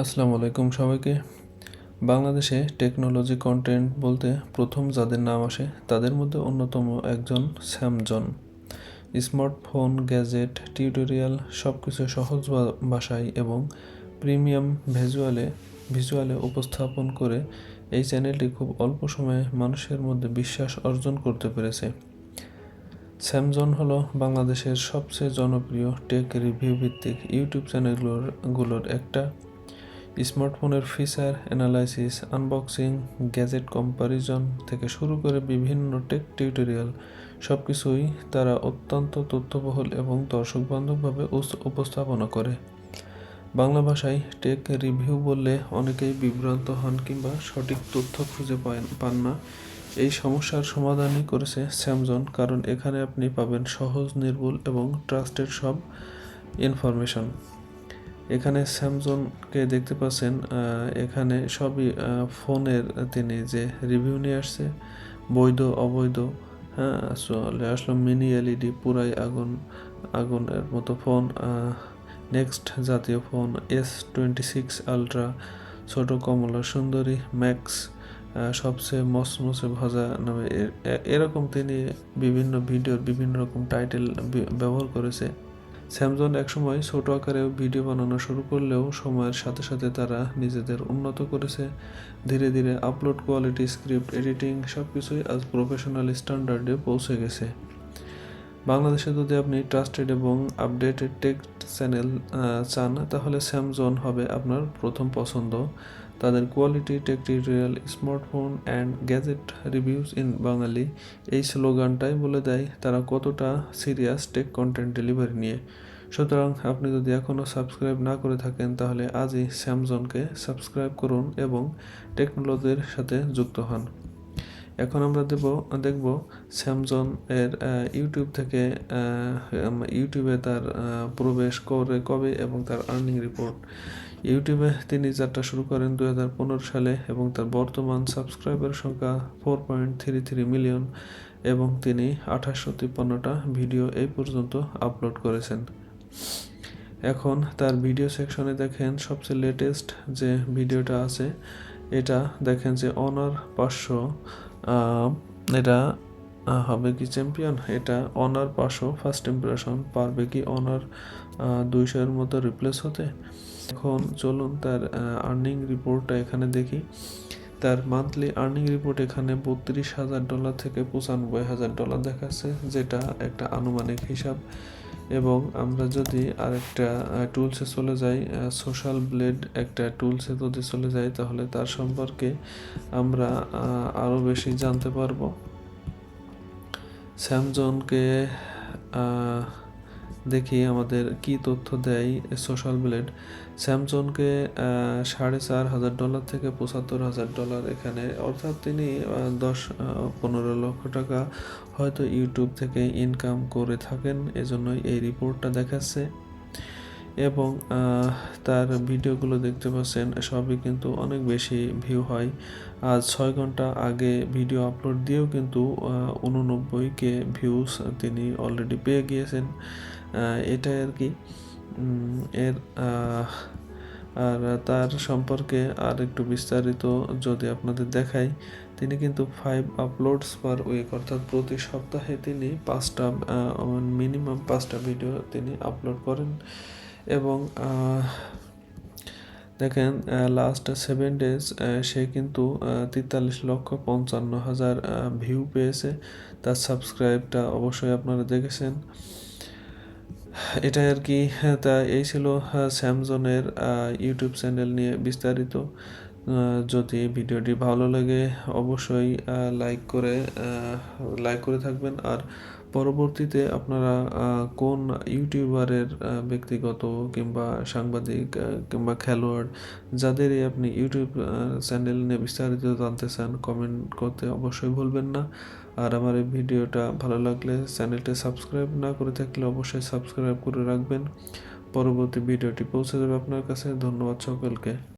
আসসালামু আলাইকুম সবাইকে। বাংলাদেশে টেকনোলজি কন্টেন্ট বলতে প্রথম যাদের নাম আসে, তাদের মধ্যে অন্যতম একজন স্যামজন। স্মার্টফোন, গ্যাজেট, টিউটোরিয়াল সব কিছু সহজ ভাষায় এবং প্রিমিয়াম ভিজুয়ালে ভিজুয়ালে উপস্থাপন করে এই চ্যানেলটি খুব অল্প সময়ে মানুষের মধ্যে বিশ্বাস অর্জন করতে পেরেছে। স্যামজন হলো বাংলাদেশের সবচেয়ে জনপ্রিয় টেক রিভিউ ভিত্তিক ইউটিউব চ্যানেলগুলোর গুলোর একটা স্মার্টফোনের feature analysis, unboxing, gadget comparison থেকে শুরু করে বিভিন্ন টেক টিউটোরিয়াল সব কিছুই তারা অত্যন্ত তথ্যবহুল এবং দর্শকবান্ধবভাবে উপস্থাপনা করে। বাংলা ভাষায় টেক রিভিউ বললে অনেকেই বিভ্রান্ত হন কিংবা সঠিক তথ্য খুঁজে পান না। এই সমস্যার সমাধানই করেছে স্যামজন কারণ এখানে আপনি পাবেন সহজ, নির্ভুল এবং ট্রাস্টেড সব ইনফরমেশন। এখানে স্যামসংকে দেখতে পাচ্ছেন এখানে সবই ফোনের তিনি যে রিভিউ নিয়ে আসছে, বৈধ, অবৈধ হ্যাঁ চলে আসলো মিনি এলইডি, পুরাই আগুন, আগুনের মতো ফোন নেক্সট জাতীয় phone, S twenty six ultra, ছোটো, কমলা, সুন্দরী, ম্যাক্স সবচেয়ে মসমসে ভাজা নামে এরকম তিনি বিভিন্ন ভিডিওর বিভিন্ন রকম টাইটেল ব্যবহার করেছে। স্যামসং একসময় ছোট আকারে ভিডিও বানানো শুরু করলেও সময়ের সাথে সাথে তারা নিজেদের উন্নত করেছে। ধীরে ধীরে আপলোড কোয়ালিটি, স্ক্রিপ্ট, এডিটিং সব কিছুই আজ প্রফেশনাল স্ট্যান্ডার্ডে পৌঁছে গেছে। বাংলাদেশে যদি আপনি ট্রাস্টেড এবং আপডেটেড টেক চ্যানেল চান, তাহলে স্যামসং হবে আপনার প্রথম পছন্দ। তাদের quality tech tutorial smartphone and gadget reviews in Bangali এই স্লোগানটাই বলে দেয় তারা কতটা সিরিয়াস টেক কন্টেন্ট ডেলিভারি নিয়ে। সুতরাং আপনি যদি এখনও সাবস্ক্রাইব না করে থাকেন, তাহলে আজই স্যামসংকে সাবস্ক্রাইব করুন এবং টেকনোলজির সাথে যুক্ত হন। এখন আমরা দেব, দেখব স্যামসং এর ইউটিউব থেকে ইউটিউবে তার প্রবেশ করে কবে এবং তার আর্নিং রিপোর্ট ইউটিউবে তিনি যাত্রা শুরু করেন দু হাজার পনেরো সালে এবং তার বর্তমান সাবস্ক্রাইবার সংখ্যা four point three three million এবং তিনি আঠাশশো তিপ্পান্নটা ভিডিও এই পর্যন্ত আপলোড করেছেন। এখন তার ভিডিও সেকশনে দেখেন সবচেয়ে লেটেস্ট যে ভিডিওটা আছে, এটা দেখেন যে অনার পাঁচশো এটা হবে কি চ্যাম্পিয়ন এটা অনার পাঁচশো ফার্স্ট ইমপ্রেশন পারবে কি অনার দুইশোর মতো রিপ্লেস হতে? এখন চলুন তার আর্নিং রিপোর্টটা এখানে দেখি। তার মান্থলি আর্নিং রিপোর্ট এখানে বত্রিশ হাজার ডলার থেকে পঁচানব্বই হাজার ডলার দেখাচ্ছে, যেটা একটা আনুমানিক হিসাব। এবং আমরা যদি আরেকটা টুলসে চলে যাই সোশ্যাল ব্লেড একটা টুলসে যদি চলে যাই, তাহলে তার সম্পর্কে আমরা আরও বেশি জানতে পারব। স্যামজনকে দেখি আমাদের কি তথ্য দেয় সোশ্যাল ব্লেড স্যামসংকে সাড়ে চার হাজার ডলার থেকে পঁচাত্তর হাজার ডলার এখানে। অর্থাৎ তিনি দশ পনেরো লক্ষ টাকা হয়তো ইউটিউব থেকে ইনকাম করে থাকেন। এজন্যই এই রিপোর্টটা দেখাচ্ছে। এবং তার ভিডিওগুলো দেখতে পাচ্ছেন, সবই কিন্তু অনেক বেশি ভিউ হয়। আজ ছয় ঘণ্টা আগে ভিডিও আপলোড দিয়েও কিন্তু উননব্বই কে ভিউজ তিনি অলরেডি পেয়ে গিয়েছেন। এটাই আর কি। এর আর তার সম্পর্কে আর একটু বিস্তারিত যদি আপনাদের দেখাই, তিনি কিন্তু ফাইভ আপলোডস পার উইক অর্থাৎ প্রতি সপ্তাহে তিনি পাঁচটা মিনিমাম পাঁচটা ভিডিও তিনি আপলোড করেন। এবং দেখেন লাস্ট সেভেন ডেজ সে কিন্তু তেতাল্লিশ লক্ষ পঞ্চান্ন হাজার ভিউ পেয়েছে। তার সাবস্ক্রাইবটা অবশ্যই আপনারা দেখেছেন। এটাই আর কি হ্যাঁ, তা এই ছিল স্যামসংয়ের ইউটিউব চ্যানেল নিয়ে বিস্তারিত। যদি ভিডিওটি ভালো লাগে অবশ্যই লাইক করে লাইক করে থাকবেন। আর পরবর্তীতে আপনারা কোন ইউটিউবারের ব্যক্তিগত কিংবা সাংবাদিক কিংবা খেলোয়াড় যাদেরই আপনি ইউটিউব চ্যানেল নিয়ে বিস্তারিত জানতে চান কমেন্ট করতে অবশ্যই ভুলবেন না। আর আমার এই ভিডিওটা ভালো লাগলে চ্যানেলটি সাবস্ক্রাইব না করে থাকলে অবশ্যই সাবস্ক্রাইব করে রাখবেন। পরবর্তী ভিডিওটি পৌঁছে যাবে আপনার কাছে। ধন্যবাদ সকলকে।